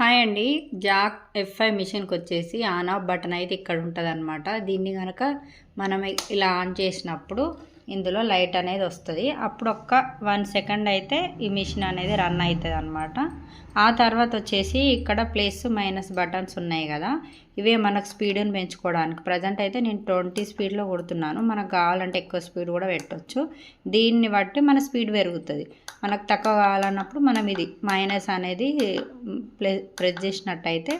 Hi అండి. Jack FI మిషన్కి వచ్చేసి ఆన్ ఆఫ్ బటన్ అయితే ఇక్కడ ఉంటుంది అనమాట దీన్ని కనుక మనం ఇలా ఆన్ చేసినప్పుడు ఇందులో లైట్ అనేది వస్తుంది. అప్పుడు ఒక్క వన్ సెకండ్ అయితే ఈ మిషన్ అనేది రన్ అవుతుంది అనమాట ఆ తర్వాత వచ్చేసి ఇక్కడ ప్లస్ మైనస్ బటన్స్ ఉన్నాయి కదా ఇవే మనకు స్పీడ్ని పెంచుకోవడానికి. ప్రజెంట్ అయితే నేను ట్వంటీ స్పీడ్లో కొడుతున్నాను. మనకు కావాలంటే ఎక్కువ స్పీడ్ కూడా పెట్టవచ్చు దీన్ని బట్టి మన స్పీడ్ పెరుగుతుంది. మనకు తక్కువ కావాలన్నప్పుడు మనం ఇది మైనస్ అనేది ప్లే ప్రెస్ చేసినట్టయితే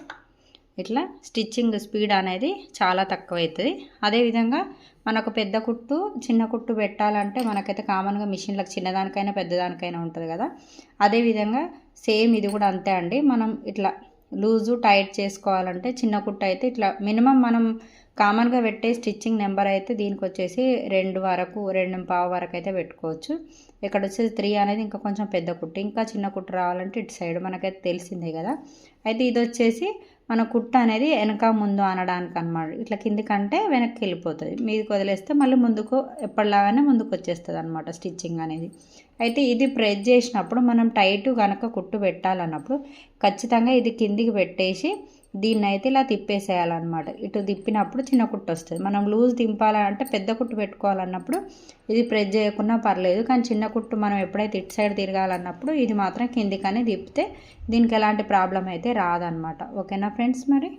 ఇట్లా స్టిచ్చింగ్ స్పీడ్ అనేది చాలా తక్కువ అవుతుంది అదేవిధంగా మనకు పెద్ద కుట్టు చిన్న కుట్టు పెట్టాలంటే మనకైతే కామన్గా మిషన్లకు చిన్నదానికైనా పెద్దదానికైనా ఉంటుంది కదా. అదేవిధంగా సేమ్ ఇది కూడా అంతే అండి. మనం ఇట్లా లూజు టైట్ చేసుకోవాలంటే చిన్న కుట్టు అయితే ఇట్లా మినిమం మనం కామన్గా పెట్టే స్టిచ్చింగ్ నెంబర్ అయితే దీనికి వచ్చేసి రెండు వరకు రెండు పావు వరకు అయితే పెట్టుకోవచ్చు. ఇక్కడ వచ్చేసి త్రీ అనేది ఇంకా కొంచెం పెద్ద కుట్టు ఇంకా చిన్న కుట్టు రావాలంటే ఇటు సైడ్ మనకైతే తెలిసిందే కదా. అయితే ఇది వచ్చేసి మన కుట్ట అనేది వెనక ముందు అనడానికి అనమాట ఇట్లా కిందికంటే వెనక్కి వెళ్ళిపోతుంది మీదకి వదిలేస్తే మళ్ళీ ముందుకు ఎప్పటిలాగానే ముందుకు వచ్చేస్తుంది అనమాట స్టిచ్చింగ్ అనేది. అయితే ఇది ప్రెస్ చేసినప్పుడు మనం టైట్ కనుక కుట్టు పెట్టాలన్నప్పుడు ఖచ్చితంగా ఇది కిందికి పెట్టేసి దీన్ని అయితే ఇలా తిప్పేసేయాలన్నమాట. ఇటు తిప్పినప్పుడు చిన్న కుట్టు వస్తుంది. మనం లూజ్ దింపాలంటే పెద్ద కుట్టు పెట్టుకోవాలన్నప్పుడు ఇది ప్రెస్ చేయకున్నా పర్లేదు కానీ చిన్న కుట్టు మనం ఎప్పుడైతే ఇటు సైడ్ తిరగాలన్నప్పుడు ఇది మాత్రం కిందికనే తిప్పితే దీనికి ఎలాంటి ప్రాబ్లం అయితే రాదనమాట ఓకేనా ఫ్రెండ్స్ మరి?